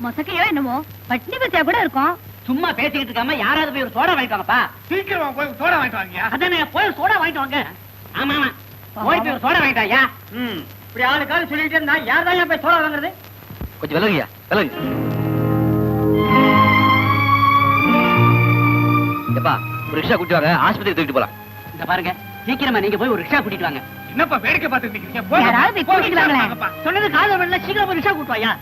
மொசக்கையோ என்னமோ? பட்னி பத்தியா கூட இருக்கும். சும்மா பேசிக்கிட்டு இருக்காம யாராவது போய் ஒரு சோடா வாங்கிட்டு வாங்கப்பா. சீக்கிரமா போய் சோடா வாங்கிட்டு வாங்க அதானே போய் சோடா வாங்கிட்டு வாங்க. ஆமா ஆமா. போய் போய் ஒரு சோடா வாங்கிட்டு வாயா ம். இப்படி ஆளுக்காவது சொல்லிட்டு இருந்தா யார் தான் போய் சோடா வாங்குறது? கொஞ்சம் விலகுயா விலகு. எப்பா ஒரு ரிக்ஷா கூட்டி வாங்க ஆஸ்பத்திரி தூக்கிட்டு போலாம். இந்த பாருங்க சீக்கிரமா நீங்க போய் ஒரு ரிக்ஷா கூட்டிட்டு வாங்க. என்னப்பா வேடிக்கை பார்த்துட்டு இருக்கீங்க? யாராவது போய் கூட்டிட்டு வாங்களேன். சொன்னது காதல் வரல சீக்கிரம் போய் ரிக்ஷா கூட்டு வாயா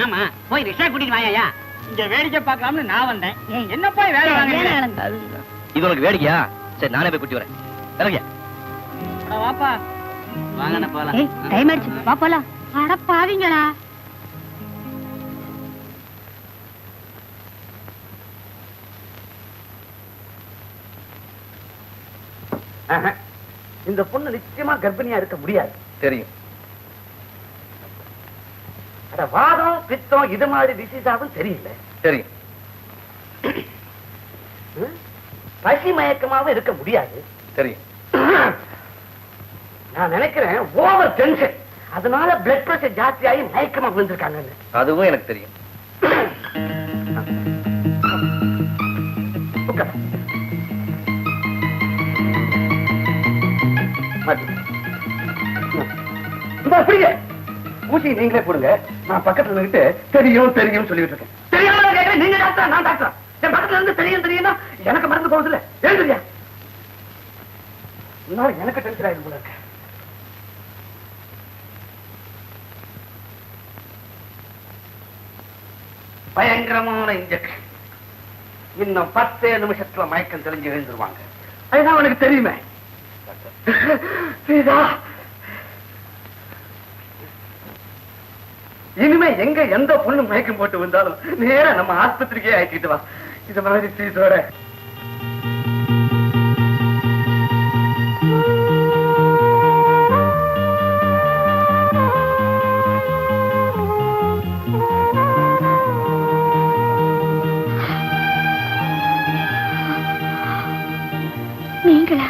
ஆமா போய் ரிக்ஷா கூட்டிட்டு வாயா இங்க வேடிக்கை பார்க்கலாம்னு நான் வந்தேன். என்ன போய் வேலை வாங்க இது உனக்கு வேடிக்கையா? சரி நானே போய் கூட்டி வரேன். அட வாப்பா. வாங்கண்ணா போலாம். ஏய் டைம் ஆயிடுச்சு. வா போலாம். அட பாவிங்களா. இந்த பொண்ணு நிச்சயமா கர்ப்பிணியா இருக்க முடியாது. தெரியும். வாதம் பித்தம் இது மாதிரி டிசீஸாவும் தெரியல தெரியும் ம்? பசி மயக்கமாவும் இருக்க முடியாது. தெரியும் நான் நினைக்கிறேன் ஓவர் டென்ஷன் அதனால பிளட் பிரஷர் ஜாஸ்தியாகி மயக்கமா விழுந்திருக்காங்கன்னு. அதுவும் எனக்கு தெரியும். உட்காரு. ஊசி நீங்களே போடுங்க. நான் பக்கத்துல நின்னுட்டு தெரியும் தெரியும் சொல்லிட்டு இருக்கேன். தெரியாம கேட்கிறேன் நீங்க டாக்டர் நான் டாக்டர்? என் பக்கத்துல இருந்து தெரியும் தெரியும்னா எனக்கு மருந்து போகுது இல்ல எழுதுறியா இன்னும் எனக்கு டென்ஷன் ஆயிடும் போல இருக்கு. பயங்கரமான இன்ஜெக்ஷன் இன்னும் பத்தே நிமிஷத்துல மயக்கம் தெளிஞ்சு எழுந்துருவாங்க. அதுதான் உனக்கு தெரியுமே. சீதா இனிமே எங்க எந்த பொண்ணு மயக்கம் போட்டு வந்தாலும் நேரா நம்ம ஆஸ்பத்திரிக்கே ஆக்கிட்டு வா. இது மாதிரி சீதோட நீங்களா?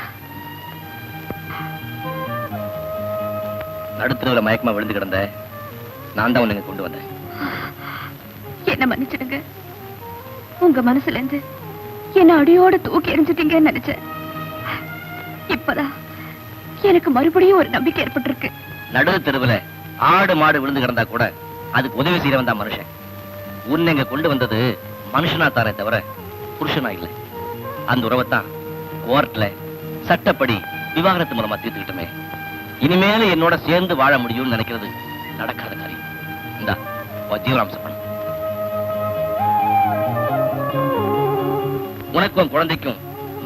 நடுத்தரவுல மயக்கமா விழுந்து கிடந்த நான் தான் உன்னை கொண்டு வந்தேன். என்ன மன்னிச்சிடுங்க. உங்க மனசுல இருந்து என்ன அடியோட தூக்கி எறிஞ்சிட்டீங்கன்னு நினைச்சேன். இப்பதான் எனக்கு மறுபடியும் ஒரு நம்பிக்கை ஏற்பட்டிருக்கு. நடு தெருவுல ஆடு மாடு விழுந்து கிடந்தா கூட அதுக்கு உதவி செய்யறவன் தான் மனுஷன். உன்னை இங்க கொண்டு வந்தது மனுஷனா தானே தவிர புருஷனா இல்லை. அந்த உறவைத்தான் கோர்ட்ல சட்டப்படி விவாகரத்து மூலமா தீர்த்துக்கிட்டோமே. இனிமேல என்னோட சேர்ந்து வாழ முடியும்னு நினைக்கிறது நடக்காத காரியம். இந்தா உன் ஜீவனாம்சம் பண்ணு உனக்கும் குழந்தைக்கும்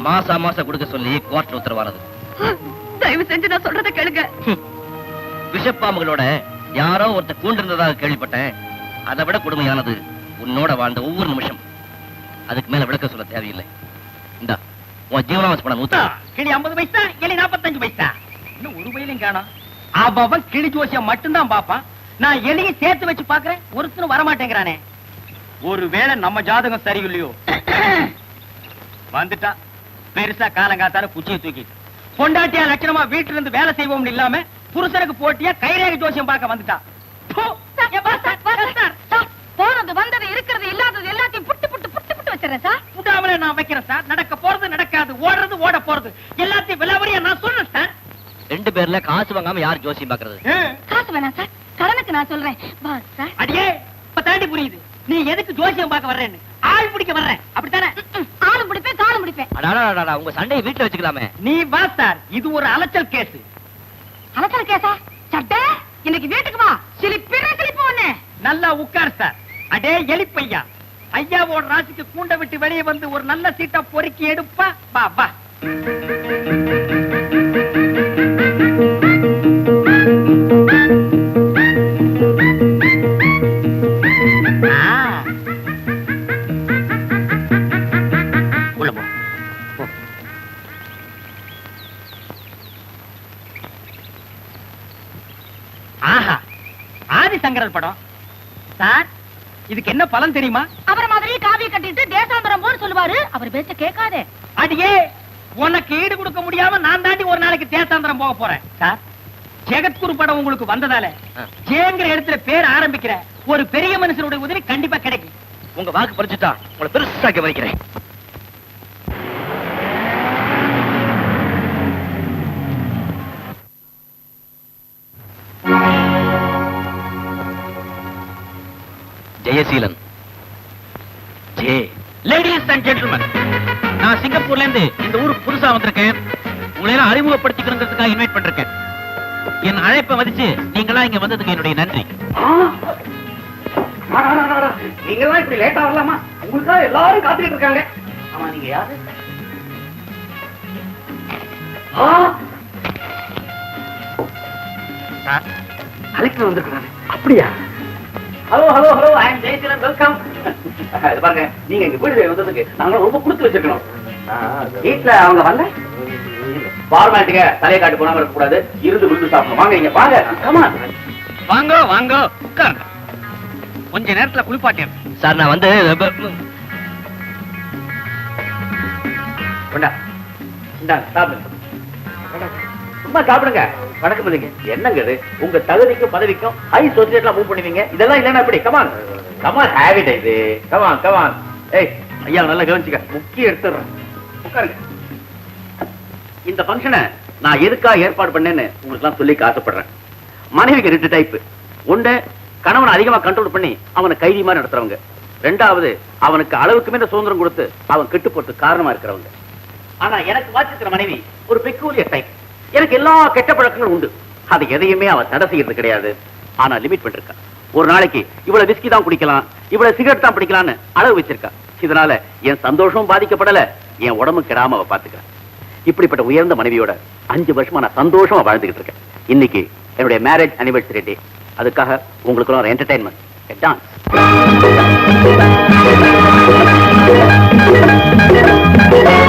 மாசா மாசம் கொடுக்க சொல்லி கோர்ட்ல உத்தரவானது. தயவு செஞ்சு நான் சொல்றதை கேளுங்க. விஷப்பாம்புகளோட யாரோ ஒருத்த கூண்டிருந்ததாக கேள்விப்பட்டேன். அதை விட கொடுமையானது உன்னோட வாழ்ந்த ஒவ்வொரு நிமிஷம் அதுக்கு மேல விளக்க சொல்ல தேவையில்லை. இந்தா உன் ஜீவனாம்சம் பண்ண நூத்தா கிளி ஐம்பது பைசா கிளி நாற்பத்தஞ்சு பைசா. இன்னும் ஒரு பையிலும் காணோம். அவன் கிளி ஜோசியம் மட்டும்தான் பாப்பான் நான் எலியை சேர்த்து வச்சு பாக்குறேன் ஒருத்தனும் வரமாட்டேங்கிறானே. ஒருவேளை நம்ம ஜாதகம் சரியில்லையோ? வந்துட்டா. பெருசா காலங்காத்தால குச்சியை தூக்கி. பொண்டாட்டியா லட்சணமா வீட்டுல இருந்து வேலை செய்வோம்னு இல்லாம புருஷனுக்கு போட்டியா கைரேகை ஜோசியம் பார்க்க வந்துட்டா. ப்பு! எப்பா, சார், சார், சார், சார். போனது வந்தது இருக்கிறது இல்லாதது எல்லாத்தையும் புட்டு புட்டு புட்டு புட்டு வச்சிடறேன் சார். நான் வைக்கிறேன் சார். நடக்க போறது நடக்காது. ஓடுறது ஓட போறது எல்லாத்தையும் விலாவரியா நான் சொல்றேன் சார் ரெண்டு பேர்ல காசு வாங்காம யார் ஜோசியம் பாக்குறது காசு வேணாம் சார். கடனுக்கு நான் சொல்றேன். வா சார். அடியே இப்ப தாண்டி புரியுது. நீ எதுக்கு ஜோசியம் பார்க்க வர்றேன்னு? ஆள் பிடிக்க வர்றேன். அப்படித்தானே? ஆளும் பிடிப்பேன் காலும் பிடிப்பேன். அடாடா உங்க சண்டையை வீட்டுல வச்சுக்கலாமே. நீ வா சார். இது ஒரு அலைச்சல் கேஸ். அலச்சல் கேசா சட்டை இன்னைக்கு வீட்டுக்கு வா. சிலிப்பிற சிலிப்பு ஒண்ணு நல்லா உட்கார் சார். அடே எலிப்பையா. ஐயாவோட ராசிக்கு கூண்ட விட்டு வெளியே வந்து ஒரு நல்ல சீட்டை பொறுக்கி எடுப்பா. வா வா. என்ன பலன் தெரியுமா? அவரை மாதிரி காவிய கட்டிட்டு தேசாந்தரம் போன்னு சொல்லுவாரு. அவர் பேச்ச கேட்காதே. அடியே உனக்கு ஈடு கொடுக்க முடியாம நான் தாண்டி ஒரு நாளைக்கு தேசாந்திரம் போக போறேன். சார்? ஜெகத்குரு படம் உங்களுக்கு வந்ததால. ஜேங்கிற இடத்துல பேர் ஆரம்பிக்கிற ஒரு பெரிய மனுஷனுடைய உதவி கண்டிப்பா கிடைக்கும். உங்க வாக்கு பறிச்சுட்டா உங்களை பெருசாக்கி வைக்கிறேன் ஜெயசீலன். ஜே லேடிஸ் அண்ட் ஜென்டில்மேன் நான் சிங்கப்பூர்ல இருந்து இந்த ஊருக்கு புதுசா வந்திருக்கேன். உங்களை எல்லாம் அறிமுகப்படுத்திக்கணுங்கிறதுக்காக இன்வைட் பண்றேன் என் அழைப்பை மதிச்சு நீங்களா இங்க வந்ததுக்கு என்னுடைய நன்றி. நீங்க இப்படி லேட்டா வரலாமா உங்களுக்காக எல்லாரும் காத்துக்கிட்டு இருக்காங்க. ஆமா நீங்க யாரு? ஆ! வந்திருக்கிறாங்க. அப்படியா? Hello hello hello I am Jayaseelan welcome பாருங்க நீங்க எங்க வீடு வந்ததுக்கு நாங்க ரொம்ப கொடுத்து வச்சிருக்கணும். வீட்டுல அவங்க வரல? ஃபார்மாலிட்டிங்க தலையை காட்டு போனாம இருக்க கூடாது. இருந்து விருந்து சாப்பிடணும். வாங்க இங்க வாங்க. கமா வாங்க வாங்க உட்காருங்க. கொஞ்ச நேரத்துல குளிப்பாட்டேன் சார் நான் வந்து கொண்டா இந்தாங்க சாப்பிடுங்க சும்மா சாப்பிடுங்க. வணக்கம் இல்லைங்க. என்னங்க இது? உங்க தகுதிக்கும் பதவிக்கும் ஹை சொசைட்டில மூவ் பண்ணுவீங்க. இதெல்லாம் இல்லைன்னா எப்படி? Come on come on habit இது. கமான் கமான் ஏய் ஐயா நல்லா கவனிச்சுக்க. முக்கிய எடுத்துடுறேன். உட்காருங்க. இந்த ஃபங்க்ஷனை நான் எதுக்கா ஏற்பாடு பண்ணேன்னு உங்களுக்கு சொல்லி ஆசைப்படுறேன் மனைவிக்கு ரெண்டு டைப் ஒண்ணு கணவனை அதிகமா கண்ட்ரோல் பண்ணி அவனை கைதி மாதிரி நடத்துறவங்க. ரெண்டாவது அவனுக்கு அளவுக்கு மேல சுதந்திரம் கொடுத்து அவன் கெட்டு போட்டு காரணமா இருக்கிறவங்க. ஆனா எனக்கு வாச்சிருக்கிற மனைவி ஒரு பெக்கூரிய டைப் எனக்கு எல்லா கெட்ட பழக்கங்களும் உண்டு. அது எதையுமே அவ தடை செய்யறது கிடையாது. ஆனா லிமிட் பண்ணிருக்கா. ஒரு நாளைக்கு இவ்வளவு விஸ்கி தான் குடிக்கலாம் இவ்வளவு சிகரெட் தான் பிடிக்கலாம்னு அளவு வச்சிருக்கா. இதனால என் சந்தோஷமும் பாதிக்கப்படல என் உடம்பு கெடாம அவ பாத்துக்கிறா இப்படிப்பட்ட உயர்ந்த மனைவியோட அஞ்சு வருஷமா நான் சந்தோஷமா வாழ்ந்துகிட்டு இருக்கேன். இன்னைக்கு என்னுடைய மேரேஜ் அனிவர்சரி டே அதுக்காக உங்களுக்கு ஒரு என்டர்டைன்மெண்ட் டான்ஸ் நெஞ்ச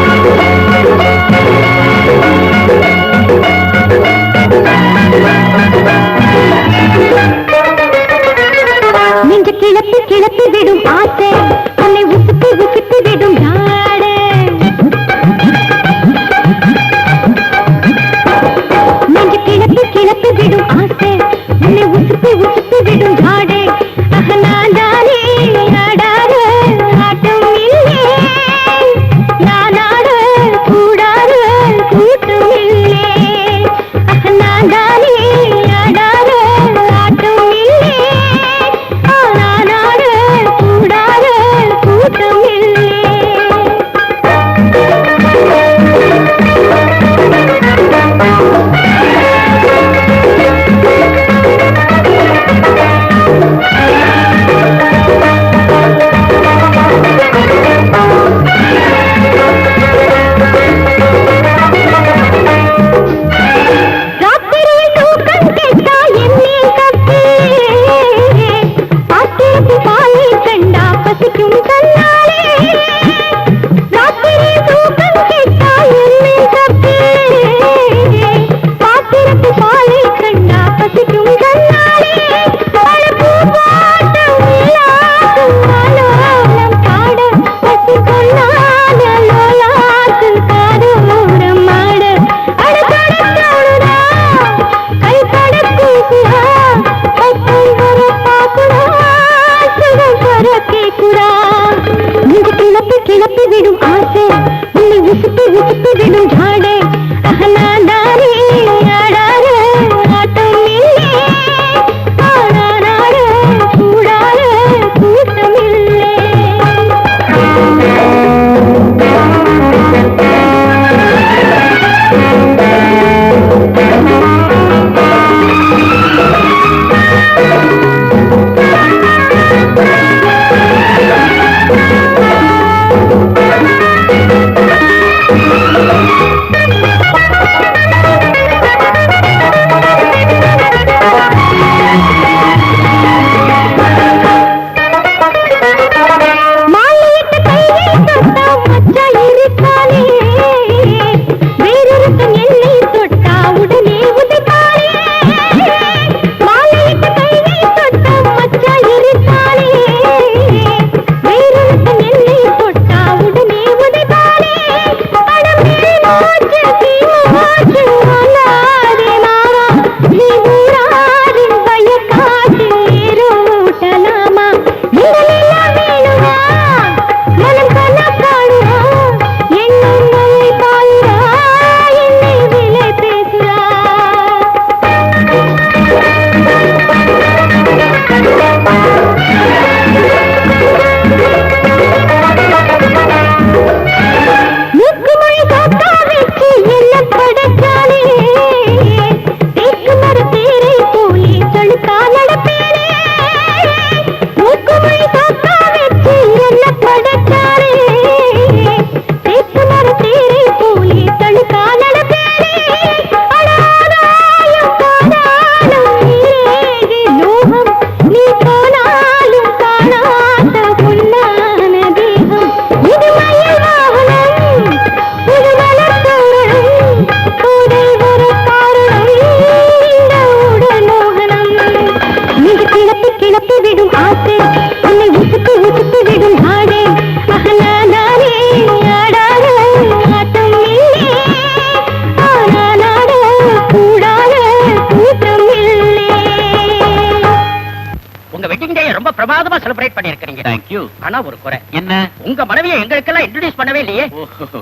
செலிப்ரேட் பண்ணிருக்கீங்க தேங்க்யூ ஆனா ஒரு குறை. என்ன? உங்க மனைவியை எங்களுக்கெல்லாம் இன்ட்ரோடியூஸ் பண்ணவே இல்லையே. ஓஹோ.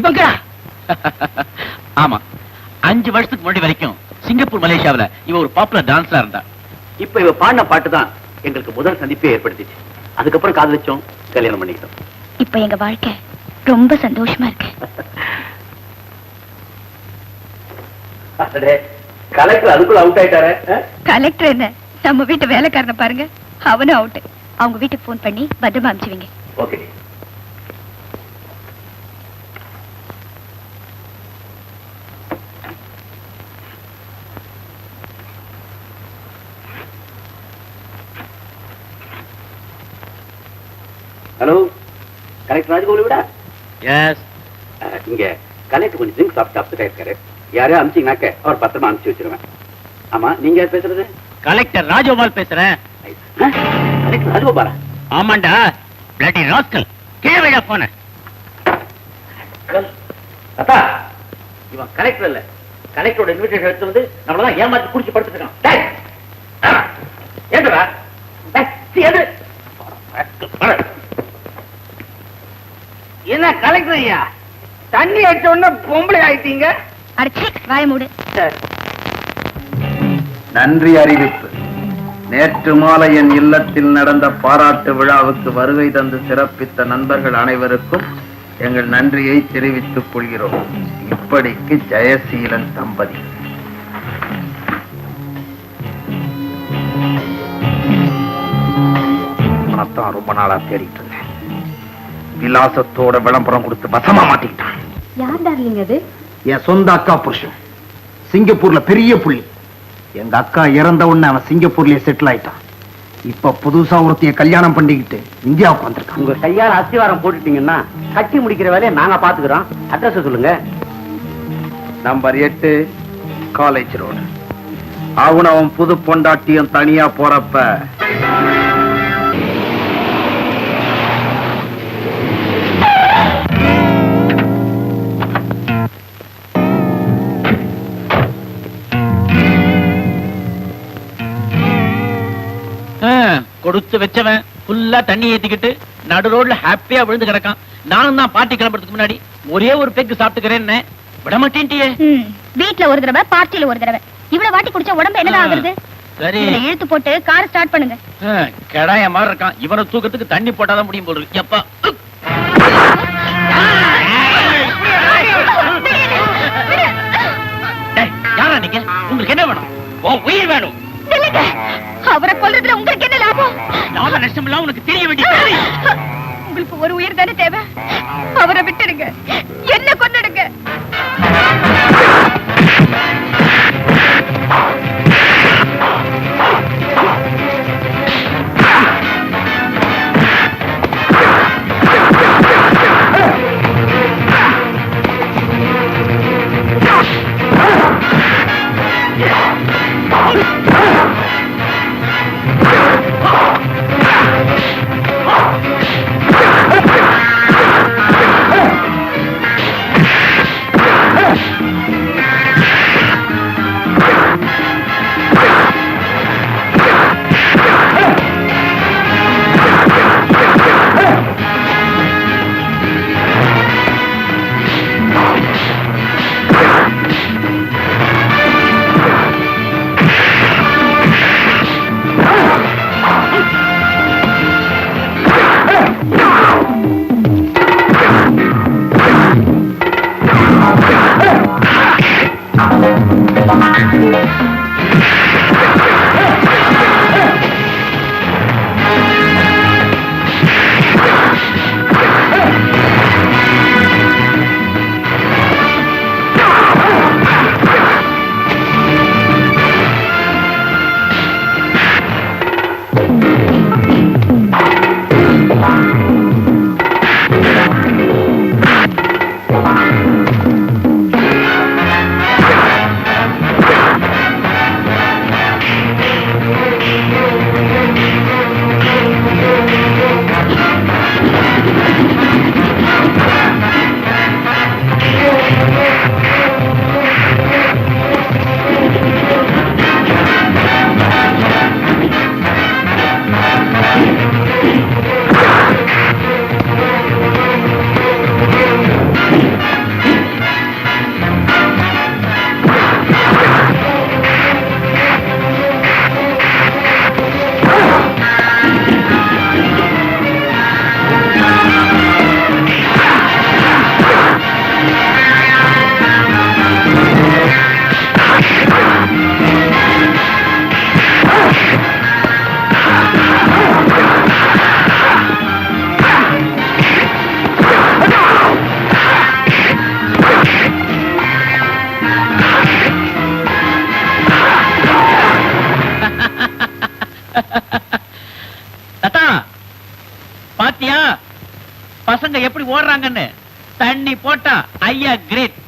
இவங்க ஆமா. அஞ்சு வருஷத்துக்கு முன்னாடி வரைக்கும் சிங்கப்பூர் மலேசியாவுல இவ ஒரு பாப்புலர் டான்ஸரா இருந்தா. இப்ப இவ பாடின பாட்டு தான் எங்களுக்கு முதல் சந்திப்பே ஏற்படுத்திச்சு. அதுக்கப்புறம் காதலிச்சோம் கல்யாணம் பண்ணிக்கிட்டோம். இப்ப எங்க வாழ்க்கை ரொம்ப சந்தோஷமா இருக்கு. கலெக்டர் அதுக்குள்ள அவுட் ஆயிட்டாரு? கலெக்டர் என்ன? நம்ம வீட்டு வேலைக்காரனை பாருங்க. அவனும் அவுட் அவங்க வீட்டுக்கு ஃபோன் பண்ணி பத்திரமா அனுப்பிச்சுவீங்க ஓகே ஹலோ கலெக்டர் ராஜகோபால் விடா? எஸ் இங்க கலெக்டர் கொஞ்சம் ட்ரிங்க் சாப்பிட்டு சாப்பிட்டு இருக்காரு. யாரையும் அனுப்பிச்சிங்கனாக்க அவர் பத்திரமா அனுப்பிச்சு வச்சிருவேன். ஆமா நீங்க யார் பேசுறது? கலெக்டர் ராஜகோபால் பேசுறேன். கலெக்டர் ராஜகோபாலா ஆமாண்டா. Bloody rascal. போன இவன் கலெக்டர் இல்ல. கலெக்டரோட இன்விடேஷன் எடுத்து வந்து நம்மளதான் ஏமாத்தி குடிச்சு டேய்! என்ன கலெக்டர் ஐயா? தண்ணி அடிச்ச உடனே பொம்பளை ஆயிட்டீங்க. அடிச்சு வாய மூடு. நன்றி அறிவிப்பு. நேற்று மாலை என் இல்லத்தில் நடந்த பாராட்டு விழாவுக்கு வருகை தந்து சிறப்பித்த நண்பர்கள் அனைவருக்கும் எங்கள் நன்றியை தெரிவித்துக் கொள்கிறோம். இப்படிக்கு ஜெயசீலன் தம்பதி. ரொம்ப நாளா தேடிட்டு இருந்தேன். விலாசத்தோட விளம்பரம் கொடுத்து வசமா மாட்டிக்கிட்டான். யார் டார்லிங் அது? என் சொந்த அக்கா புருஷன். சிங்கப்பூர்ல பெரிய புள்ளி. எங்க அக்கா இறந்த உடனே அவன் சிங்கப்பூர்லயே செட்டில் ஆயிட்டான். இப்ப புதுசா ஒருத்தைய கல்யாணம் பண்ணிக்கிட்டு இந்தியாவுக்கு வந்திருக்கான். உங்க கையால அஸ்திவாரம் போட்டுட்டீங்கன்னா கட்டி முடிக்கிற வேலையை நாங்க பாத்துக்கிறோம் அட்ரஸ் சொல்லுங்க. நம்பர் எட்டு காலேஜ் ரோடு. அவன் அவன் புது பொண்டாட்டியும் தனியா போறப்ப கொடுத்து வச்சவன் ஃபுல்லா தண்ணி ஏத்திக்கிட்டு நடு ரோட்ல ஹாப்பியா விழுந்து கிடக்கான். நானும் தான் பார்ட்டி கிளம்புறதுக்கு முன்னாடி ஒரே ஒரு பெக்கு சாப்பிட்டுக்கிறேன்னு விட மாட்டேன்ட்டியே. வீட்ல ஒரு தடவை பார்ட்டில ஒரு தடவை. இவ்வளவு வாட்டி குடிச்சா உடம்பு என்னதான் ஆகுறது? சரி. இழுத்து போட்டு கார் ஸ்டார்ட் பண்ணுங்க. கெடாய மாதிரி இருக்கான். இவனை தூக்கத்துக்கு தண்ணி போட்டாதான் முடியும் போல இருக்கு. எப்பா. டேய், யாரா நீங்க? உங்களுக்கு என்ன வேணும்? உயிர் வேணும். அவரை கொல்றதுல உங்களுக்கு என்ன லாப நஷ்டம் எல்லாம் உனக்கு தெரிய வேண்டிய உங்களுக்கு ஒரு உயிர் தானே தேவை? அவரை விட்டுடுங்க என்ன கொண்டுடுங்க பாத்தியா தண்ணி போட்டா ஐயா கிரேட்